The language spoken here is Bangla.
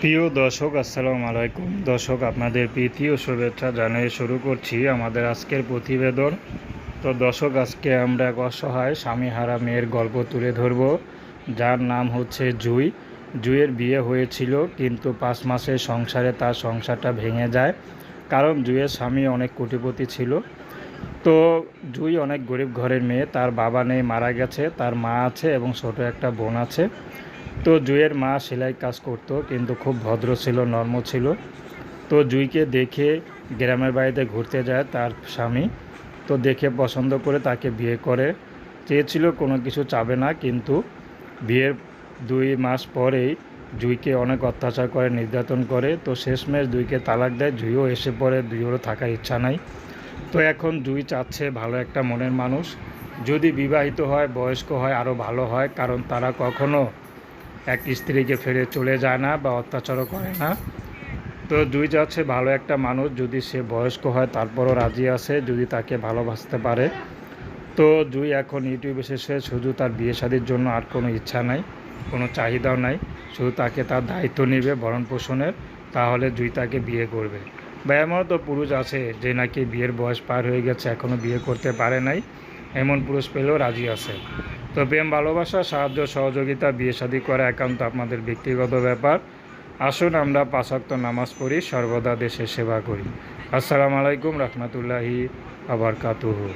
প্রিয় দর্শক, আসসালামু আলাইকুম। দর্শক, আপনাদের প্রীতি ও শুভেচ্ছা জানিয়ে শুরু করছি আমাদের আজকের প্রতিবেদন। তো দর্শক, আজকে আমরা এক অসহায় স্বামীহারা মেয়ের গল্প তুলে ধরব। যার নাম হচ্ছে জুই। জুইয়ের বিয়ে হয়েছিল, কিন্তু পাঁচ মাসের সংসারে তার সংসারটা ভেঙে যায়। কারণ জুইয়ের স্বামী অনেক কোটিপতি ছিল। তো জুই অনেক গরিব ঘরের মেয়ে, তার বাবা নেই, মারা গেছে, তার মা আছে এবং ছোট একটা বোন আছে। তো জুইয়ের মা সেলাই কাজ করতো, কিন্তু খুব ভদ্র ছিল নর্ম ছিল। তো জুইকে দেখে গ্রামের বাড়িতে ঘুরতে যায় তার স্বামী। তো দেখে পছন্দ করে তাকে বিয়ে করে। চেয়েছিল কোনো কিছু চাবে না, কিন্তু বিয়ের দুই মাস পরেই জুইকে অনেক অত্যাচার করে, নির্যাতন করে। তো শেষমেশ দুইকে তালাক দেয়, জুইও এসে পড়ে দুইয়েরও থাকার ইচ্ছা নাই। তো এখন জুই চাচ্ছে ভালো একটা মনের মানুষ। যদি বিবাহিত হয়, বয়স্ক হয়, আরও ভালো হয়, কারণ তারা কখনো এক স্ত্রীকে ফেরে চলে যায় না বা অত্যাচারও করে না। তো দুই যাচ্ছে ভালো একটা মানুষ, যদি সে বয়স্ক হয় তারপরও রাজি আছে, যদি তাকে ভালোবাসতে পারে। তো জুই এখন ইউটিউবে শেষে শুধু তার বিয়ে শাদির জন্য আর কোনো ইচ্ছা নাই, কোনো চাহিদাও নাই। শুধু তাকে তার দায়িত্ব নেবে ভরণ পোষণের, তাহলে জুই তাকে বিয়ে করবে। বা এমনও তো পুরুষ আছে যে নাকি বিয়ের বয়স পার হয়ে গেছে এখনও বিয়ে করতে পারে নাই। এমন পুরুষ পেলেও রাজি আছে। তো প্রেম, ভালোবাসা, সাহায্য, সহযোগিতা, বিয়ে শাদী করা একান্ত আপনাদের ব্যক্তিগত ব্যাপার। আসুন আমরা পাশাক্ত নামাজ পড়ি, সর্বদা দেশে সেবা করি। আসসালামু আলাইকুম রহমতুল্লাহি আবার কাতুহু